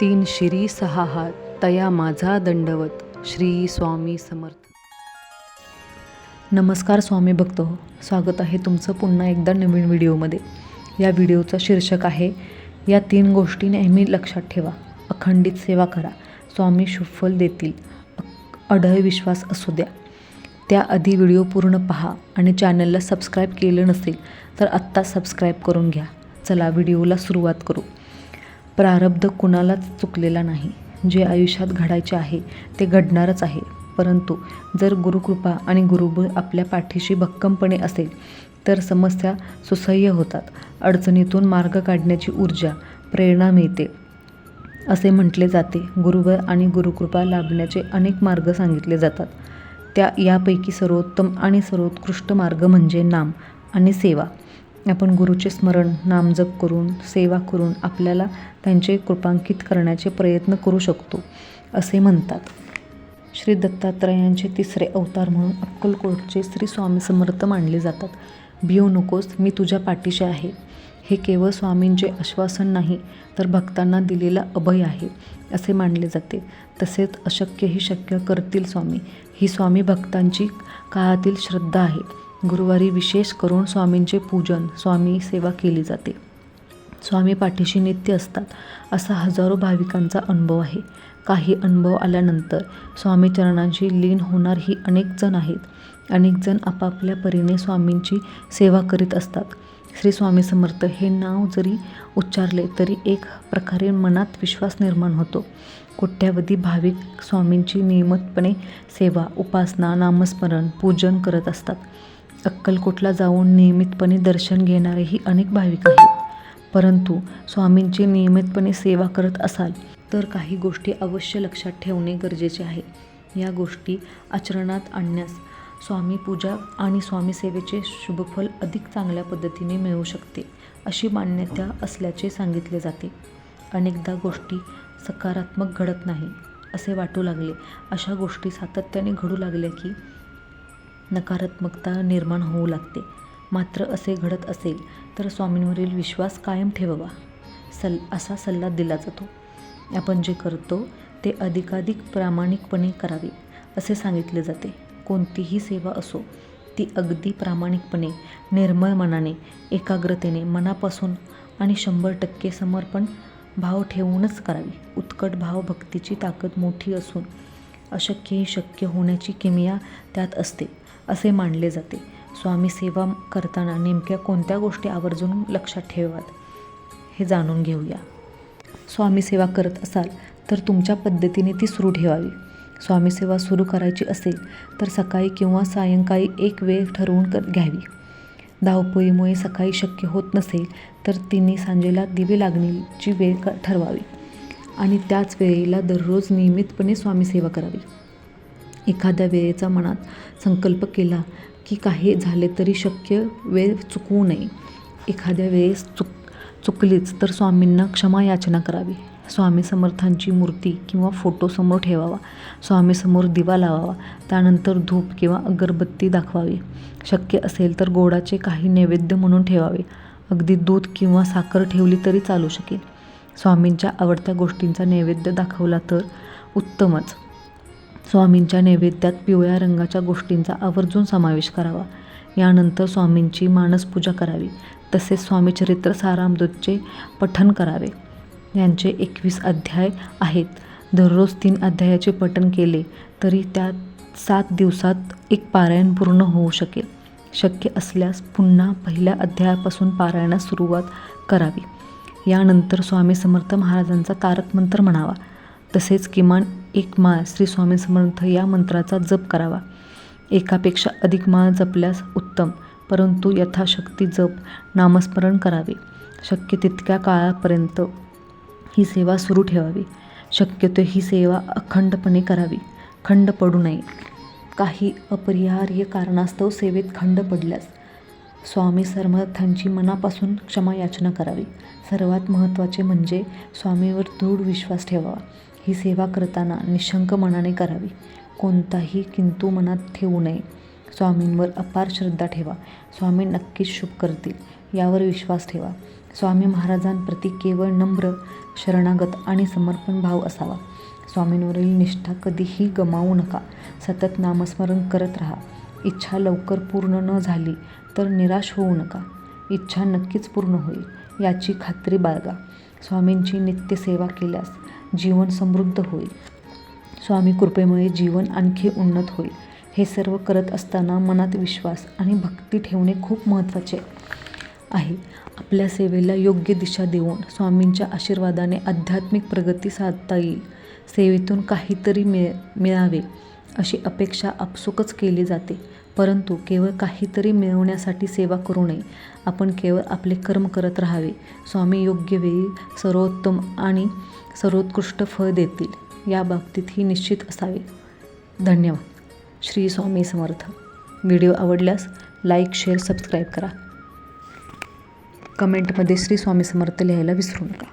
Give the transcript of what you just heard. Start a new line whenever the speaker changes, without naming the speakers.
तीन शिरी सहा हात तया माझा दंडवत श्री स्वामी समर्थ. नमस्कार स्वामी भक्त स्वागत आहे तुमचं पुन्हा एकदा नवीन व्हिडिओमध्ये. या व्हिडिओचं शीर्षक आहे या तीन गोष्टी नेहमी लक्षात ठेवा. अखंडित सेवा करा. स्वामी शुफल देतील. अढळ विश्वास असू द्या. त्याआधी व्हिडिओ पूर्ण पहा आणि चॅनलला सबस्क्राईब केलं नसेल तर आत्ता सबस्क्राईब करून घ्या. चला व्हिडिओला सुरुवात करू. प्रारब्ध कुणालाच चुकलेला नाही. जे आयुष्यात घडायचे आहे ते घडणारच आहे. परंतु जर गुरुकृपा आणि गुरुबळ आपल्या पाठीशी भक्कमपणे असेल तर समस्या सुसह्य होतात. अडचणीतून मार्ग काढण्याची ऊर्जा प्रेरणा मिळते. असे म्हटले जाते. गुरुबळ आणि गुरुकृपा लाभण्याचे अनेक मार्ग सांगितले जातात. त्या यापैकी सर्वोत्तम आणि सर्वोत्कृष्ट मार्ग म्हणजे नाम आणि सेवा. आपण गुरुचे स्मरण नामजप करून सेवा करून आपल्याला त्यांचे कृपांकित करण्याचे प्रयत्न करू शकतो असे म्हणतात. श्री दत्तात्रयांचे तिसरे अवतार म्हणून अक्कलकोटचे श्री स्वामी समर्थ मानले जातात. भिऊ नकोस मी तुझ्या पाठीशी आहे. हे केवळ स्वामींचे आश्वासन नाही तर भक्तांना दिलेला अभय आहे असे मानले जाते. तसेच अशक्यही शक्य करतील स्वामी. ही स्वामी भक्तांची काळातील श्रद्धा आहे. गुरुवारी विशेष करून स्वामींचे पूजन स्वामी सेवा केली जाते. स्वामी पाठीशी नित्य असतात असा हजारो भाविकांचा अनुभव आहे. काही अनुभव आल्यानंतर स्वामी चरणांशी लीन होणारही अनेक जण आहेत. अनेक जण आपापल्या परीने स्वामींची सेवा करीत असतात. श्री स्वामी समर्थ हे नाव जरी उच्चारले तरी एक प्रकारे मनात विश्वास निर्माण होतो. कोट्यावधी भाविक स्वामींची नियमितपणे सेवा उपासना नामस्मरण पूजन करत असतात. अक्कलकोटला जाऊन नियमितपणे दर्शन घेणारेही अनेक भाविक आहेत. परंतु स्वामींची नियमितपणे सेवा करत असाल तर काही गोष्टी अवश्य लक्षात ठेवणे गरजेचे आहे. या गोष्टी आचरणात आणण्यास स्वामी पूजा आणि स्वामी सेवेचे शुभफल अधिक चांगल्या पद्धतीने मिळू शकते अशी मान्यता असल्याचे सांगितले जाते. अनेकदा गोष्टी सकारात्मक घडत नाही असे वाटू लागले. अशा गोष्टी सातत्याने घडू लागल्या की नकारात्मकता निर्माण होऊ लागते. मात्र असे घडत असेल तर स्वामींवरील विश्वास कायम ठेवावा. सल असा सल्ला दिला जातो. आपण जे करतो ते अधिकाधिक प्रामाणिकपणे करावे असे सांगितले जाते. कोणतीही सेवा असो ती अगदी प्रामाणिकपणे निर्मळ मनाने एकाग्रतेने मनापासून आणि शंभर टक्के समर्पण भाव ठेवूनच करावी. उत्कट भाव भक्तीची ताकद मोठी असून अशक्यही शक्य होण्याची किमया त्यात असते. असे मानले जाते. स्वामी सेवा करताना नेमक्या कोणत्या गोष्टी आवर्जून लक्षात ठेवाव्यात हे जाणून घेऊया. स्वामी सेवा करत असाल तर तुमच्या पद्धतीने ती सुरू ठेवावी. स्वामी सेवा सुरू करायची असेल तर सकाळी किंवा सायंकाळी एक वेळ ठरवून कर घ्यावी. धावपळीमुळे सकाळी शक्य होत नसेल तर तिने सांजेला दिवे लागण्याची वेळ क ठरवावी आणि त्याच वेळेला दररोज नियमितपणे स्वामी सेवा करावी. एखाद्या वेळेचा मनात संकल्प केला की काही झाले तरी शक्य वेळ चुकवू नये. एखाद्या वेळेस चुक चुकलीच तर स्वामींना क्षमा याचना करावी. स्वामी समर्थांची मूर्ती किंवा फोटो समोर ठेवावा. स्वामीसमोर दिवा लावावा. त्यानंतर धूप किंवा अगरबत्ती दाखवावी. शक्य असेल तर गोडाचे काही नैवेद्य म्हणून ठेवावे. अगदी दूध किंवा साखर ठेवली तरी चालू शकेल. स्वामींच्या आवडत्या गोष्टींचा नैवेद्य दाखवला तर उत्तमच. स्वामींच्या नैवेद्यात पिवळ्या रंगाच्या गोष्टींचा आवर्जून समावेश करावा. यानंतर स्वामींची मानसपूजा करावी. तसेच स्वामीचरित्र सारामृतचे पठन करावे. यांचे एकवीस अध्याय आहेत. दररोज तीन अध्यायाचे पठन केले तरी त्यात सात दिवसात एक पारायण पूर्ण होऊ शकेल. शक्य असल्यास पुन्हा पहिल्या अध्यायापासून पारायणास सुरुवात करावी. यानंतर स्वामी समर्थ महाराजांचा तारक मंत्र म्हणावा. तसेच किमान एक माळ श्री स्वामी समर्थ या मंत्राचा जप करावा. एकापेक्षा अधिक माळ जपल्यास उत्तम परंतु यथाशक्ती जप नामस्मरण करावे. शक्य तितक्या काळापर्यंत ही सेवा सुरू ठेवावी. शक्यतो ही सेवा अखंडपणे करावी. खंड पडू नये. काही अपरिहार्य कारणास्तव सेवेत खंड पडल्यास स्वामी समर्थांची मनापासून क्षमा याचना करावी. सर्वात महत्त्वाचे म्हणजे स्वामीवर दृढ विश्वास ठेवावा. ही सेवा करताना निशंक मनाने करावी. कोणताही किंतू मनात ठेवू नये. स्वामींवर अपार श्रद्धा ठेवा. स्वामी नक्कीच शुभ करतील यावर विश्वास ठेवा. स्वामी महाराजांप्रती केवळ नम्र शरणागत आणि समर्पण भाव असावा. स्वामींवरील निष्ठा कधीही गमावू नका. सतत नामस्मरण करत राहा. इच्छा लवकर पूर्ण न झाली तर निराश होऊ नका. इच्छा नक्कीच पूर्ण होईल याची खात्री बाळगा. स्वामींची नित्यसेवा केल्यास जीवन समृद्ध होईल. स्वामी कृपेमुळे जीवन आणखी उन्नत होईल. हे सर्व करत असताना मनात विश्वास आणि भक्ती ठेवणे खूप महत्त्वाचे आहे. आपल्या सेवेला योग्य दिशा देऊन स्वामींच्या आशीर्वादाने आध्यात्मिक प्रगती साधता येईल. सेवेतून काहीतरी मिळ मिळावे अशी अपेक्षा आपसुकच केली जाते. परंतु केवळ काहीतरी मिळवण्यासाठी सेवा करू नये. आपण केवळ आपले कर्म करत राहावे. स्वामी योग्य वेळी सर्वोत्तम आणि सर्वोत्कृष्ट फळ देतील या बाबतीत ही निश्चित असावे. धन्यवाद. श्री स्वामी समर्थ. व्हिडिओ आवडल्यास लाईक शेअर सबस्क्राईब करा. कमेंटमध्ये श्री स्वामी समर्थ लिहायला विसरू नका.